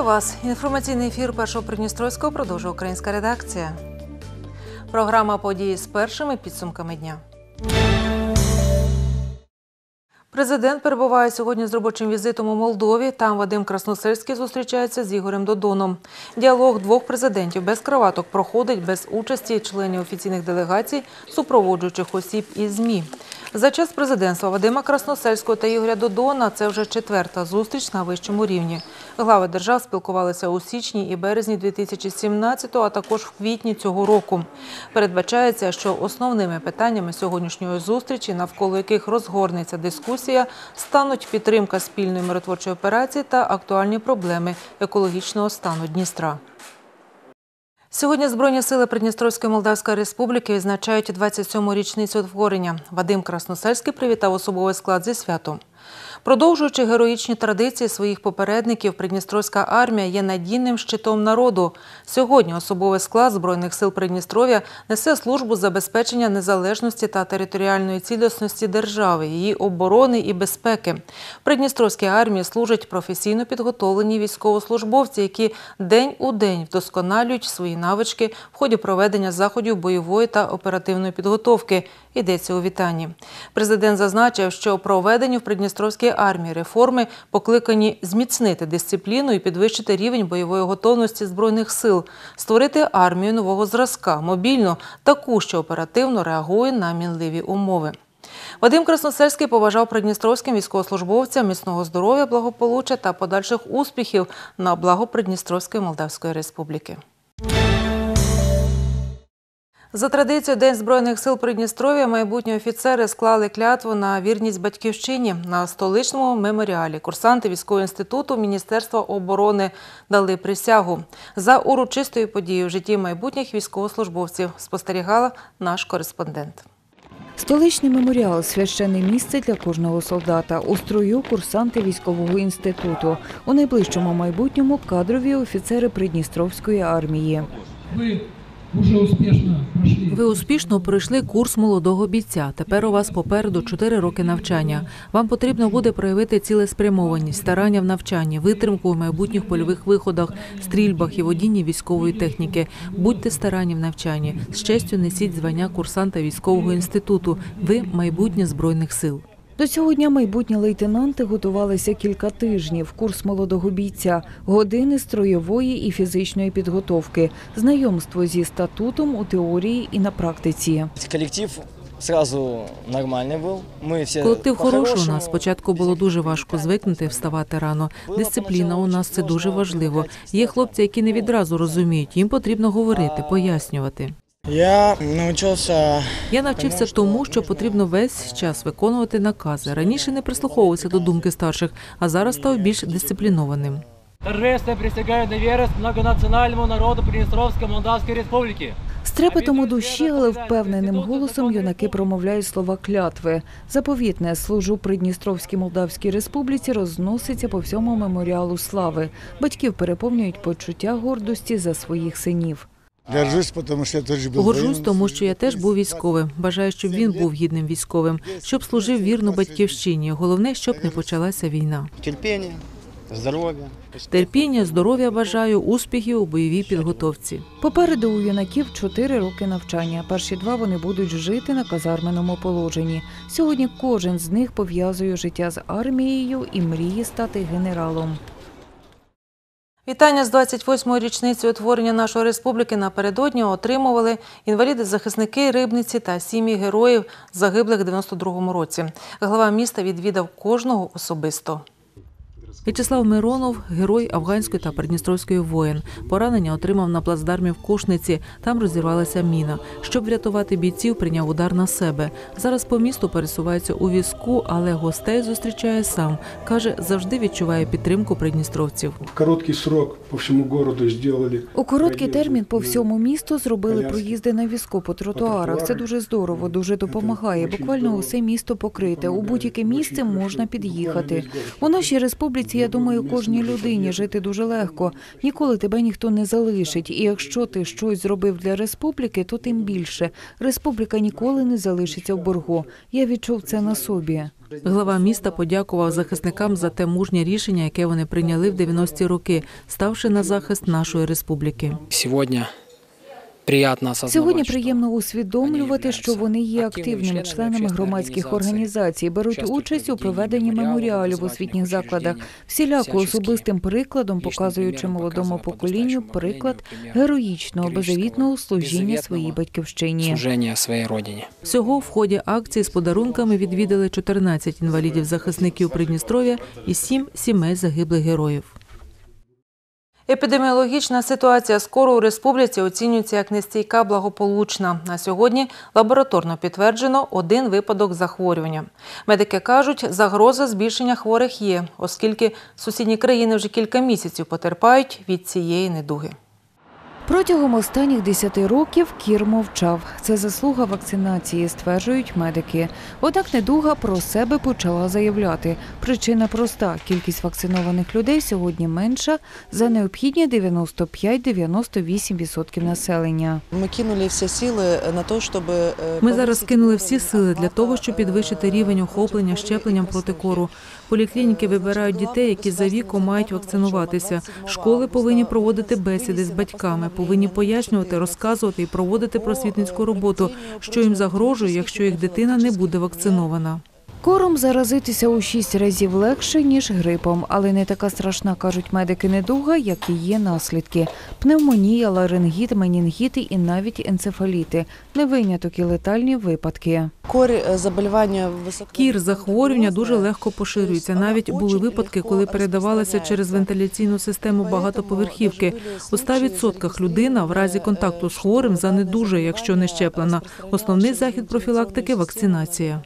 Вітаю вас! Інформаційний ефір першого Придністровського продовжує українська редакція. Програма події з першими підсумками дня. Президент перебуває сьогодні з робочим візитом у Молдові. Там Вадим Красносельський зустрічається з Ігорем Додоном. Діалог двох президентів без краваток проходить без участі членів офіційних делегацій, супроводжуючих осіб і ЗМІ. За час президентства Вадима Красносельського та Ігоря Додона це вже четверта зустріч на вищому рівні. Глави держав спілкувалися у січні і березні 2017-го, а також в квітні цього року. Передбачається, що основними питаннями сьогоднішньої зустрічі, навколо яких розгорнеться дискусія, стануть підтримка спільної миротворчої операції та актуальні проблеми екологічного стану Дністра. Сьогодні Збройні сили Придністровської Молдавської Республіки відзначають 27-му річницю утворення. Вадим Красносельський привітав особовий склад зі святом. Продовжуючи героїчні традиції своїх попередників, Придністровська армія є надійним щитом народу. Сьогодні особовий склад Збройних сил Придністров'я несе службу забезпечення незалежності та територіальної цілісності держави, її оборони і безпеки. В Придністровській армії служать професійно підготовлені військовослужбовці, які день у день вдосконалюють свої навички в ході проведення заходів бойової та оперативної підготовки. Йдеться у вітанні. Президент зазначив, що проведені в Придністровській армії реформи покликані зміцнити дисципліну і підвищити рівень бойової готовності збройних сил, створити армію нового зразка, мобільну, таку, що оперативно реагує на мінливі умови. Вадим Красносельський побажав придністровським військовослужбовцям міцного здоров'я, благополуччя та подальших успіхів на благо Придністровської Молдавської Республіки. За традицією День Збройних сил Придністров'я майбутні офіцери склали клятву на вірність батьківщині на столичному меморіалі. Курсанти військового інституту Міністерства оборони дали присягу. За урочистою подією в житті майбутніх військовослужбовців спостерігала наш кореспондент. Столичний меморіал священне місце для кожного солдата. У строю курсанти військового інституту. У найближчому майбутньому кадрові офіцери Придністровської армії. Ви успішно пройшли. Курс молодого бійця. Тепер у вас попереду 4 роки навчання. Вам потрібно буде проявити цілеспрямованість, старання в навчанні, витримку у майбутніх польових виходах, стрільбах і водінні військової техніки. Будьте старанні в навчанні. З честю несіть звання курсанта військового інституту. Ви майбутнє збройних сил. До цього дня майбутні лейтенанти готувалися кілька тижнів. Курс молодого бійця, години строєвої і фізичної підготовки, знайомство зі статутом у теорії і на практиці. Коллектив сразу нормальный был. Мы все Колектив хороший у по-хорошему. нас. Спочатку було дуже важко звикнути вставати рано. Дисципліна у нас це дуже важливо. Є хлопці, які не відразу розуміють. Їм потрібно говорити, пояснювати. Я научился Я навчився тому, що потрібно весь час виконувати накази. Раніше не прислуховувався до думки старших, а зараз став більш дисциплінованим. Торжественно присягаю на верность многонациональному народу Приднестровской Молдавской Республики. З трепетом у душі, але впевненим голосом юнаки промовляють слова клятви. Заповітне служу Придністровській Молдавській Республіці розноситься по всьому меморіалу слави. Батьків переповнюють почуття гордості за своїх синів. Горжусь, потому что я тоже был Горжусь, тому що я теж був військовим. Бажаю, щоб він був гідним військовим, щоб служив вірно батьківщині. Головне, щоб не почалася війна. терпение, здоровье. Терпіння, здоров'я бажаю, успіхів у бойовій підготовці. Попереду у юнаків чотири роки навчання. Перші два вони будуть жити на казарменому положенні. Сьогодні кожен з них пов'язує життя з армією і мріє стати генералом. Вітання з 28-ї річниці утворення нашої республіки напередодні отримували інваліди-захисники Рибниці та сім'ї героїв загиблих в 92-му році. Глава міста відвідав кожного особисто. В'ячеслав Миронов, герой афганської та придністровської воїн. Поранення отримав на плацдармі в Кушниці. Там розірвалася міна. Щоб врятувати бійців, прийняв удар на себе. Зараз по місту пересувається у візку, але гостей зустрічає сам. Каже, завжди відчуває підтримку придністровців. Короткий срок по всему городу сделали. У короткий термін по всьому місту зробили проїзди на візку по тротуарах. Це дуже здорово, дуже допомагає. Буквально усе місто покрите. У будь-яке місце можна під'їхати. У нашій республіці, я думаю, кожній людині жити дуже легко. Ніколи тебе ніхто не залишить. І якщо ти щось зробив для республіки, то тим більше. Республіка ніколи не залишиться в боргу. Я відчув це на собі. Глава міста подякував захисникам за те мужнє рішення, яке вони прийняли в 90-ті роки, ставши на захист нашої республіки. Сегодня осознавать, Сьогодні приємно усвідомлювати, що вони є активними членами громадських організацій, беруть участь у проведенні меморіалів, у освітніх закладах, всіляко особистим прикладом, показуючи молодому поколінню приклад героїчного, беззавітного служіння своїй батьківщині. Всього в ході акції з подарунками відвідали 14 інвалідів-захисників Придністров'я і 7 сімей загиблих героїв. Епідеміологічна ситуація скоро у республіці оцінюється як нестійка благополучна. На сьогодні лабораторно підтверджено один випадок захворювання. Медики кажуть, загроза збільшення хворих є, оскільки сусідні країни вже кілька місяців потерпають від цієї недуги. Протягом останніх 10 років кір мовчав. Це заслуга вакцинації, стверджують медики. Однак недуга про себе почала заявляти. Причина проста: кількість вакцинованих людей сьогодні менша за необхідні 95-98% населення. Ми кинули всі сили на те, щоб е, Ми зараз кинули всі сили для того, щоб підвищити рівень охоплення щепленням проти кору. Поліклініки вибирають дітей, які за віком мають вакцинуватися. Школи повинні проводити бесіди з батьками, повинні пояснювати, розказувати і проводити просвітницьку роботу, що їм загрожує, якщо їх дитина не буде вакцинована. Кором заразитися у шість разів легше, ніж грипом, але не така страшна, кажуть медики, недуга, як і є наслідки. Пневмонія, ларингіт, менінгіти і навіть енцефаліти. Не виняток і летальні випадки. Кор е, заболівання. Кір захворювання дуже легко поширюється. Навіть були випадки, коли передавалися через вентиляційну систему багатоповерхівки. У 100% людина в разі контакту з хворим занедужує, якщо не щеплена. Основний захід профілактики вакцинація.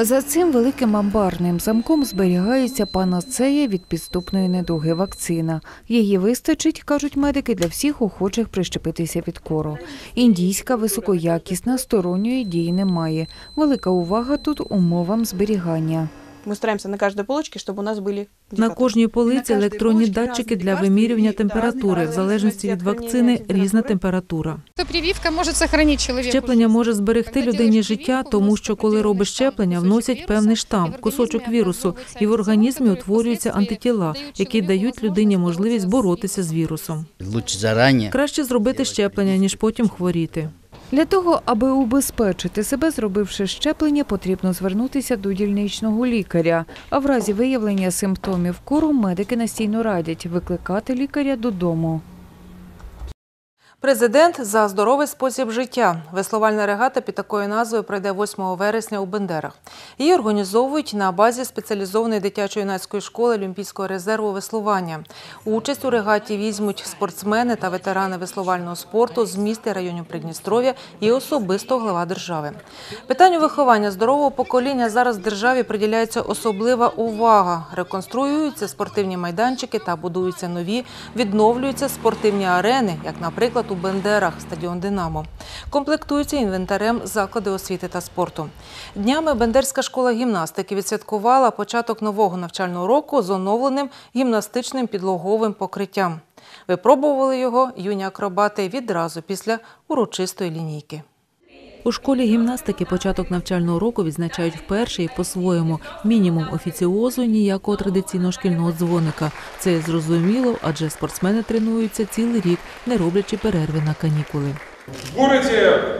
За цим великим амбарним замком зберігається панацея від підступної недуги вакцина. Її вистачить, кажуть медики, для всіх охочих прищепитися від кору. Індійська, високоякісна, сторонньої дії немає. Велика увага тут умовам зберігання. Мы стараемся на каждой полочке, чтобы у нас были На кожній полиці електронні датчики для вимірювання температури. В залежності від вакцини різна температура. Прививка може сохранити чоловіку. Щеплення може зберегти людині життя, тому що коли робиш щеплення, вносять певний штамп, кусочок вірусу, і в організмі утворюються антитіла, які дають людині можливість боротися з вірусом. Лучше зарані. Краще зробити щеплення, ніж потім хворіти. Для того, аби убезпечити себе, зробивши щеплення, потрібно звернутися до дільничного лікаря. А в разі виявлення симптомів кору медики настійно радять викликати лікаря додому. Президент за здоровий спосіб життя. Веслувальна регата під такою назвою пройде 8 вересня у Бендерах. Її організовують на базі спеціалізованої дитячо-юнацької школи Олімпійського резерву веслування. Участь у регаті візьмуть спортсмени та ветерани веслувального спорту з міст і районів Придністров'я і особисто глава держави. Питанню виховання здорового покоління зараз в державі приділяється особлива увага. Реконструюються спортивні майданчики та будуються нові, відновлюються спортивні арени, як, наприклад, у Бендерах стадіон Динамо. Комплектуються інвентарем заклади освіти та спорту. Днями Бендерська школа гімнастики відсвяткувала початок нового навчального року з оновленим гімнастичним підлоговим покриттям. Випробували його юні акробати відразу після урочистої лінійки. У школі гімнастики початок навчального року відзначають вперше і по-своєму. Мінімум офіціозу, ніякого традиційного шкільного дзвоника. Це зрозуміло, адже спортсмени тренуються цілий рік, не роблячи перерви на канікули.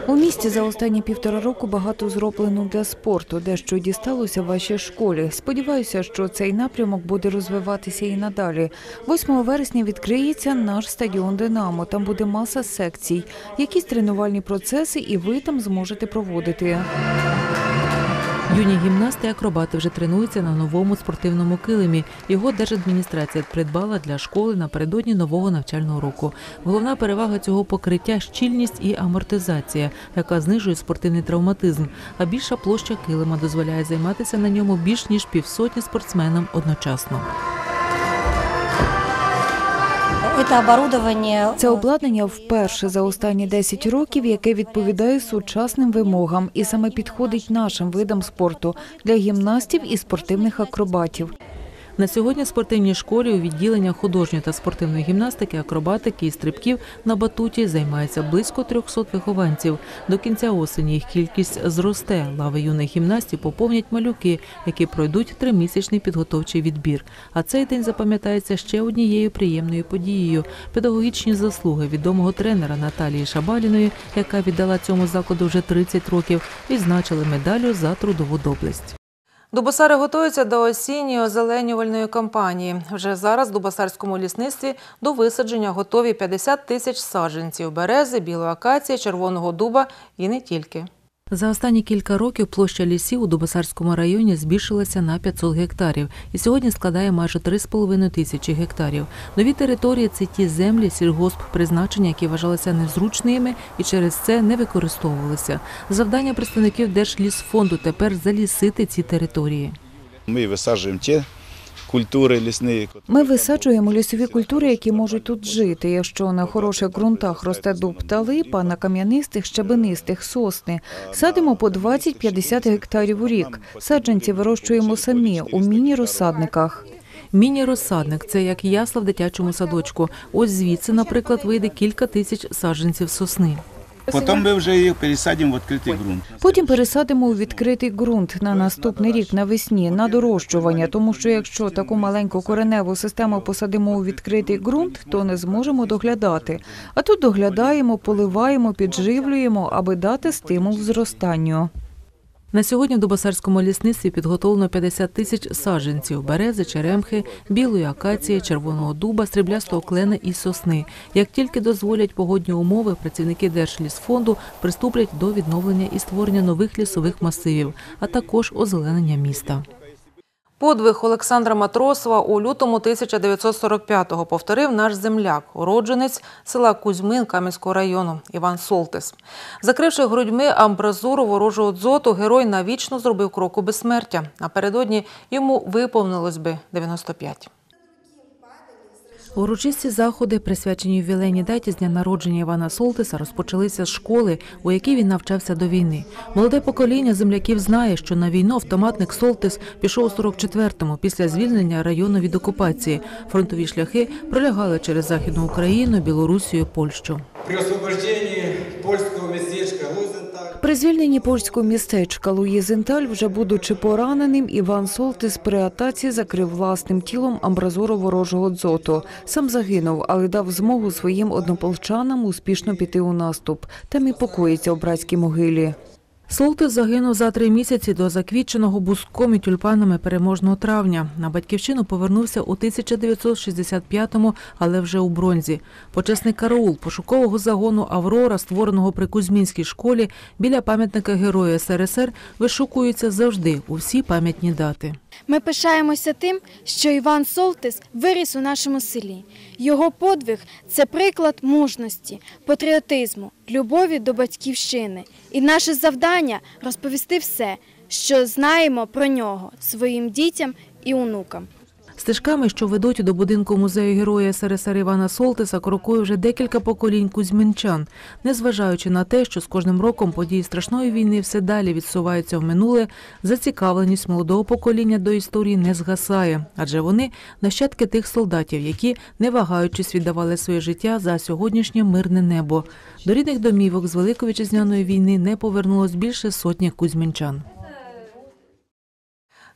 У місті за останні півтора року багато зроблено для спорту, дещо дісталося вашій школі. Сподіваюся, що цей напрямок буде розвиватися і надалі. 8 вересня відкриється наш стадіон Динамо. Там буде маса секцій, якісь тренувальні процеси, і ви там зможете проводити. Юні гімнасти і акробати вже тренуються на новому спортивному килимі. Його держадміністрація придбала для школи напередодні нового навчального року. Головна перевага цього покриття щільність і амортизація, яка знижує спортивний травматизм. А більша площа килима дозволяє займатися на ньому більш ніж півсотні спортсменам одночасно. Це оборудовання Це обладнання вперше за останні 10 років, яке відповідає сучасним вимогам і саме підходить нашим видам спорту для гімнастів і спортивних акробатів. На сьогодні в спортивній школі у відділеннях художньої та спортивної гімнастики, акробатики і стрибків на батуті займається близько 300 вихованців. До кінця осені їх кількість зросте. Лави юних гімнастів поповнять малюки, які пройдуть тримісячний підготовчий відбір. А цей день запам'ятається ще однією приємною подією – педагогічні заслуги відомого тренера Наталії Шабаліної, яка віддала цьому закладу вже 30 років, відзначили медаллю за трудову доблесть. Дубосари готуються до осінньої озеленювальної кампанії. Вже зараз в Дубосарському лісництві до висадження готові 50 тисяч саджанців берези, білої акації, червоного дуба і не тільки. За останні кілька років площа лісів у Дубосарському районі збільшилася на 500 гектарів і сьогодні складає майже 3,5 тисячі гектарів. Нові території це ті землі сільгосп призначення, які вважалися незручними і через це не використовувалися. Завдання представників Держлісфонду тепер залісити ці території. Ми висаджуємо ті культури лісні. Ми висаджуємо лісові культури, які можуть тут жити. Якщо на хороших ґрунтах росте дуб та липа, на кам'янистих, щебенистих сосни. Садимо по 20-50 гектарів у рік. Саджанці вирощуємо самі у міні-розсадниках. Міні-розсадник це як ясла в дитячому садочку. Ось звідси, наприклад, вийде кілька тисяч саджанців сосни. Потім ми вже їх пересадимо в відкритий ґрунт. Потім пересадимо у відкритий ґрунт на наступний рік навесні на дорощування, тому що якщо таку маленьку кореневу систему посадимо у відкритий ґрунт, то не зможемо доглядати. А тут доглядаємо, поливаємо, підживлюємо, аби дати стимул зростанню. На сьогодні в Дубосарському лісництві підготовлено 50 тисяч саджанців – берези, черемхи, білої акації, червоного дуба, сріблястого клена і сосни. Як тільки дозволять погодні умови, працівники Держлісфонду приступлять до відновлення і створення нових лісових масивів, а також озеленення міста. Подвиг Олександра Матросова у лютому 1945-го повторив наш земляк, уродженець села Кузьмин Кам'янського району Іван Солтис. Закривши грудьми амбразуру ворожого дзоту, герой навічно зробив кроку безсмертя. Напередодні йому виповнилось би 95. Урочисті заходи, присвячені ювілейній даті з дня народження Івана Солтиса, розпочалися з школи, у якій він навчався до війни. Молоде покоління земляків знає, що на війну автоматник Солтис пішов у 44-му після звільнення району від окупації. Фронтові шляхи пролягали через Західну Україну, Білорусію, Польщу. При освобождении польского местечка Лузенталь При звільненні польського містечка Луїзенталь, вже будучи пораненим, Іван Солтис при атаці закрив власним тілом амбразуру ворожого дзоту. Сам загинув, але дав змогу своїм однополчанам успішно піти у наступ. Там і покоїться у братській могилі. Солтис загинув за три місяці до заквітченого буском і тюльпанами переможного травня. На батьківщину повернувся у 1965-му, але вже у бронзі. Почесний караул пошукового загону Аврора, створеного при Кузьмінській школі, біля пам'ятника Героя СРСР, вишукується завжди у всі пам'ятні дати. Ми пишаємося тим, що Іван Солтис виріс у нашому селі. Його подвиг це приклад мужності, патріотизму, любові до батьківщини. І наше завдання розповісти все, що знаємо про нього своїм дітям і онукам. Стежками, що ведуть до будинку музею Героя СРСР Івана Солтиса, крокує вже декілька поколінь кузьминчан. Незважаючи на те, що з кожним роком події страшної війни все далі відсуваються в минуле, зацікавленість молодого покоління до історії не згасає, адже вони нащадки тих солдатів, які, не вагаючись, віддавали своє життя за сьогоднішнє мирне небо. До рідних домівок з Великої вітчизняної війни не повернулось більше сотні кузьминчан.